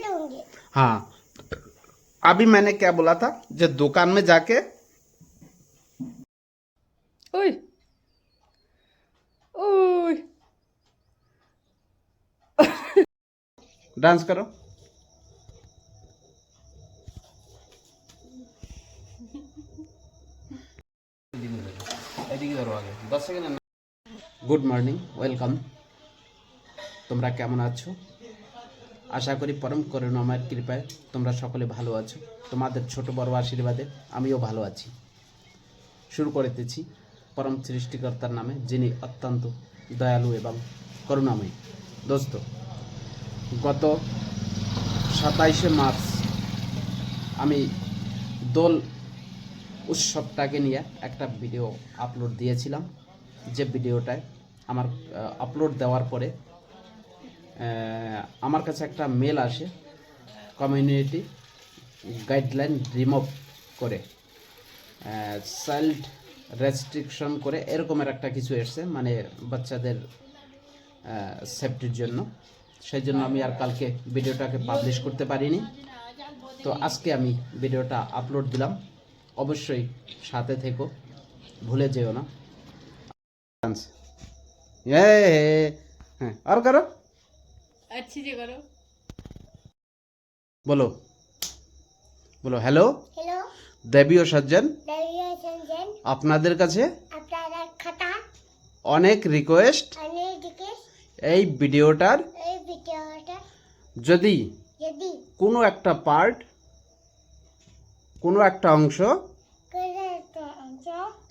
दूंगी हाँ अभी मैंने क्या बोला था जो दुकान में जाके ওই ওই डांस करो এদিকে ধরো আগে দশ সেকেন্ড গুড মর্নিং ওয়েলকাম তোমরা কেমন আছো আশা করি পরম করুণাময়ের কৃপায় তোমরা সকলে ভালো আছো। তোমাদের ছোট বড় আশীর্বাদে আমিও ভালো আছি। শুরু করিতেছি পরম সৃষ্টিকর্তার নামে, যিনি অত্যন্ত দয়ালু এবং করুণাময়ী। দোস্ত, গত সাতাইশে মার্চ আমি দোল উৎসবটাকে নিয়ে একটা ভিডিও আপলোড দিয়েছিলাম। যে ভিডিওটায় আমার আপলোড দেওয়ার পরে আমার কাছে একটা মেল আসে কমিউনিটি গাইডলাইন রিমুভ করে চাইল্ড রেস্ট্রিকশন করে, এরকমের একটা কিছু এসছে মানে বাচ্চাদের সেফটির জন্য সেই জন্য। আমি আর কালকে ভিডিওটাকে পাবলিশ করতে পারিনি। তো আজকে আমি ভিডিওটা আপলোড দিলাম। অবশ্যই সাথে থেকো, ভুলে যেও না। হ্যাঁ আর করো? আচ্ছা যে করো বলো বলো হ্যালো হ্যালো দেবী ও সজ্জন আপনাদের কাছে? অনেক রিকোয়েস্ট এই ভিডিওটার যদি কোনো একটা পার্ট কোনো একটা অংশ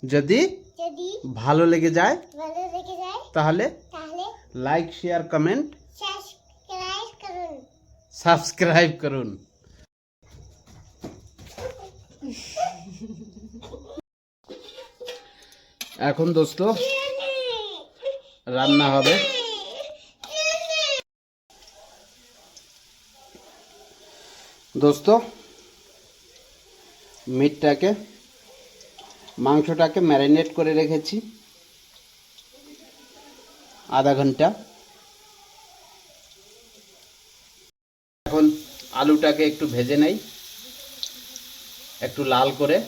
যদি ভালো লেগে যায় তাহলে লাইক শেয়ার কমেন্ট সাবস্ক্রাইব করুন। এখন দোস্ত রান্না হবে। দোস্ত মিটটাকে মাংসটাকে ম্যারিনেট করে রেখেছি। আধা ঘণ্টা এখন আলুটাকে একটু ভেজে নেই। একটু লাল করে।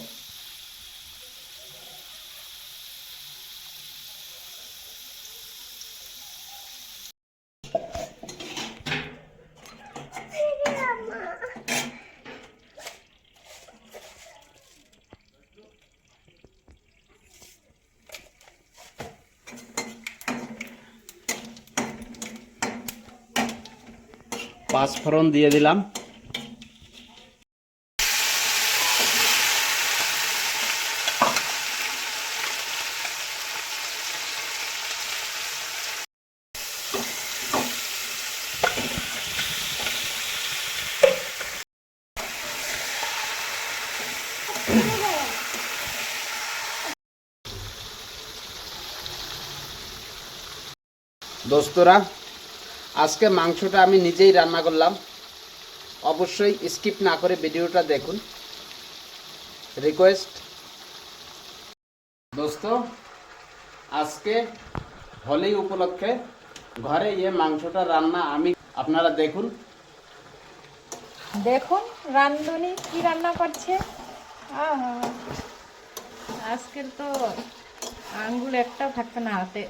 পাঁচফোড়ন দিয়ে দিলাম। দোস্তরা, আজকে মাংসটা আমি নিজেই রান্না করলাম। অবশ্যই স্কিপ না করে ভিডিওটা দেখুন। রিকোয়েস্ট দোস্ত, আজকে হোলি উপলক্ষে ঘরে ইয়ে মাংসটা রান্না আমি, আপনারা দেখুন। দেখুন, রান্ধুনি কি রান্না করছে? আজকের তো আঙ্গুল একটাও থাকবে না হাতে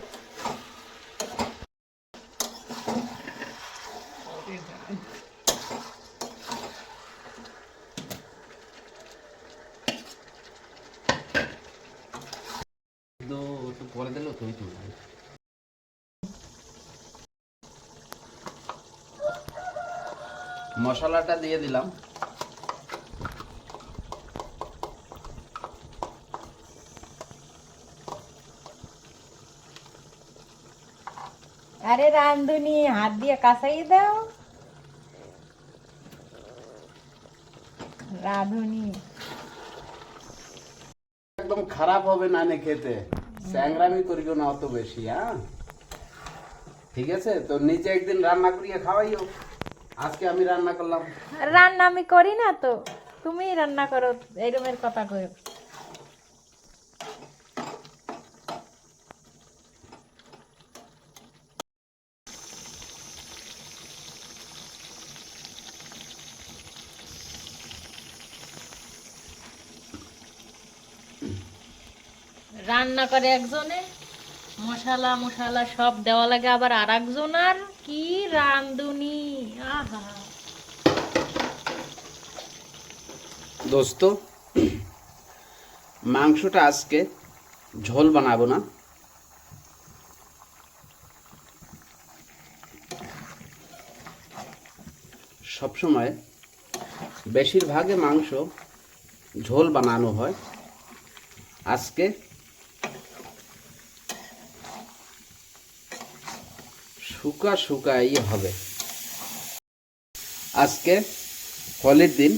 একটু করে দিল তুই তুই মশলাটা দিয়ে দিলাম। আরে রান্ধুনি হাত দিয়ে কাঁসাই দাও। রাঁধুনি। একদম খারাপ হবে না নে খেতে। স্যাংরামি করিও না অত বেশি হ্যাঁ? ঠিক আছে? তো নিজে একদিন রান্না করিয়ে খাওয়াইও। আজকে আমি রান্না করলাম। রান্না আমি করি না তো। তুমি রান্না করো এইরকমের কথা কই রান্না করে একজনে। মশলা মশলা, সব দেওয়া লাগে। আবার আর একজনার কি রান্ধুনি আহা। দোস্ত, মাংসটা আজকে ঝোল বানাবো না। সবসময় বেশিরভাগে মাংস ঝোল বানানো হয়। আজকে শুকা শুকাই হবে আজকে হোলির দিন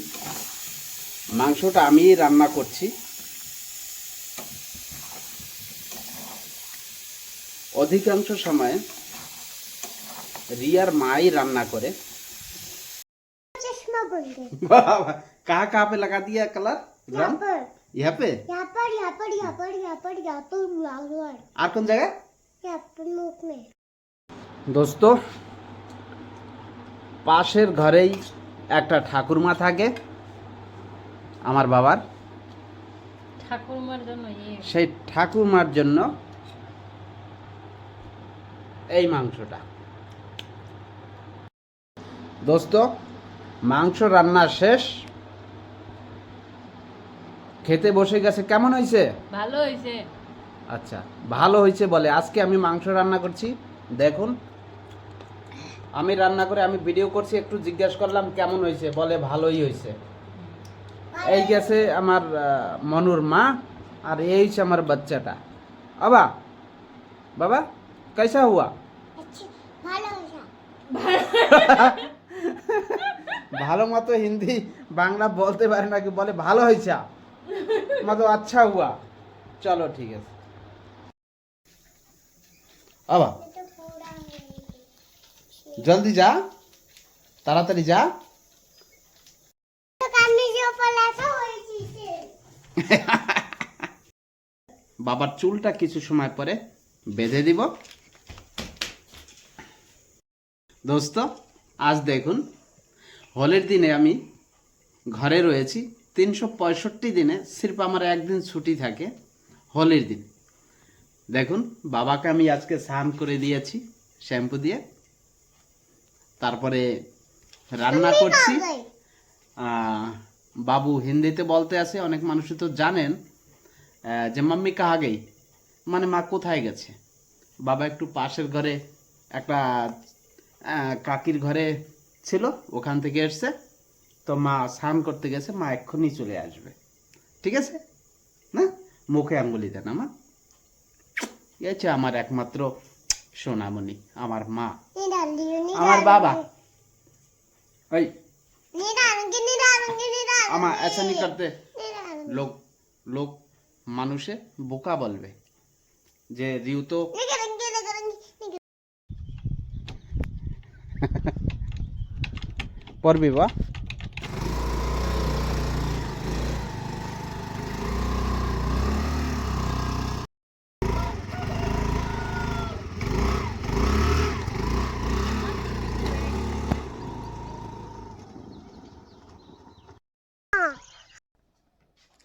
মাংসটা আমি রান্না করছি অধিকাংশ সময় রিয়ার মাই রান্না করে चश्मा बोल दे कहाँ कहाँ पे लगा दिया कलर यहाँ ड्रम पर यहाँ पे यहाँ पर यहाँ पर यहाँ पर यहाँ पर यहाँ पर लाल वाल আর কোন জায়গায় यहाँ पर मुख में দোস্ত পাশের ঘরেই একটা ঠাকুরমা থাকে আমার বাবার। ঠাকুরমার জন্য ইয়ে। সেই ঠাকুরমার জন্য এই মাংসটা। দোস্ত মাংস রান্না শেষ। খেতে বসে গেছে কেমন হয়েছে ভালো হয়েছে আচ্ছা ভালো হয়েছে বলে আজকে আমি মাংস রান্না করছি। দেখুন আমি রান্না করে আমি ভিডিও করছি একটু জিজ্ঞেস করলাম কেমন হয়েছে বলে ভালোই হয়েছে এই গেছে আমার আহ, মনুর মা আর এই হচ্ছে আমার বাচ্চাটা বাবা বাবা कैसा हुआ अच्छी ভালো হয়েছে ভালো মতো হিন্দি বাংলা বলতে পারে নাকি বলে ভালো হয়েছে मतलब अच्छा हुआ चलो ठीक है বাবা এটা পুরা হয়ে গেছে। জলদি যা, তাড়াতাড়ি যা। বাবার চুলটা কিছু সময় পরে বেঁধে দিব। দোস্ত, আজ দেখুন, হোলির দিনে আমি ঘরে রয়েছি। তিনশো পঁয়ষট্টি দিনে সির্ফ আমার একদিন ছুটি থাকে, হোলির দিন। দেখুন, বাবাকে আমি আজকে স্নান করে দিয়েছি, শ্যাম্পু দিয়ে। তারপরে রান্না করছি। বাবু হিন্দিতে বলতে আছে অনেক মানুষ তো জানেন। যে মাম্মি কাহা গেই মানে মা কোথায় গেছে? বাবা একটু পাশের ঘরে একটা কাকির ঘরে ছিল ওখান থেকে এসছে। তো মা স্নান করতে গেছে মা এক্ষুনি চলে আসবে। ঠিক আছে? না? মুখে আঙ্গুলি দেন আমার। এই আমার একমাত্র সোনামণি আমার মা। আমার বাবা। ওই আমার এসানি করতে লোক লোক মানুষে বোকা বলবে যে রিউ তো পড়বি বা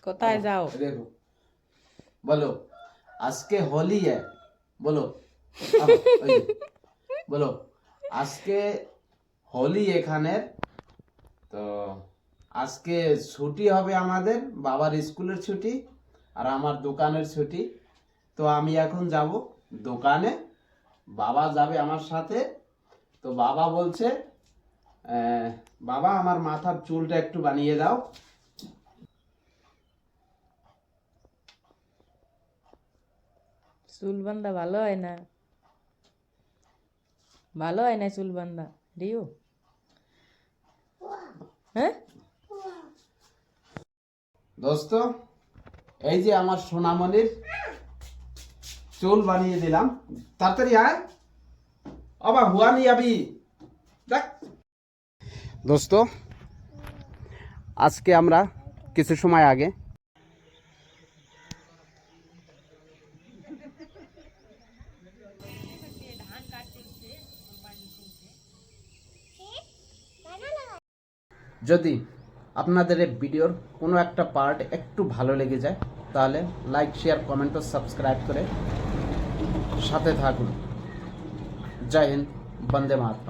কোথায় যাও? দেখো। বলো আজকে হোলি হ্যাঁ বলো। বলো আজকে হোলি এখানে তো আজকে ছুটি হবে আমাদের বাবার স্কুলের ছুটি আর আমার দোকানের ছুটি। তো আমি এখন যাব দোকানে বাবা যাবে আমার সাথে। তো বাবা বলছে বাবা আমার মাথার চুলটা একটু বানিয়ে দাও। চুল বান্ধা ভালো হয় না? ভালো হয় না চুল বান্ধা রিও হ্যাঁ? দোস্ত, এই যে আমার সোনামণির চুল বানিয়ে দিলাম, তাড়াতাড়ি আয়। আবার হুয়া নি আবি দেখ। দোস্ত, আজকে আমরা কিছু সময় আগে যদি আপনাদের এই ভিডিওর কোনো একটা পার্ট একটু ভালো লেগে যায়, তাহলে লাইক শেয়ার কমেন্ট ও সাবস্ক্রাইব করে সাথে থাকুন। জয় হিন্দ, বন্দে মাতরম।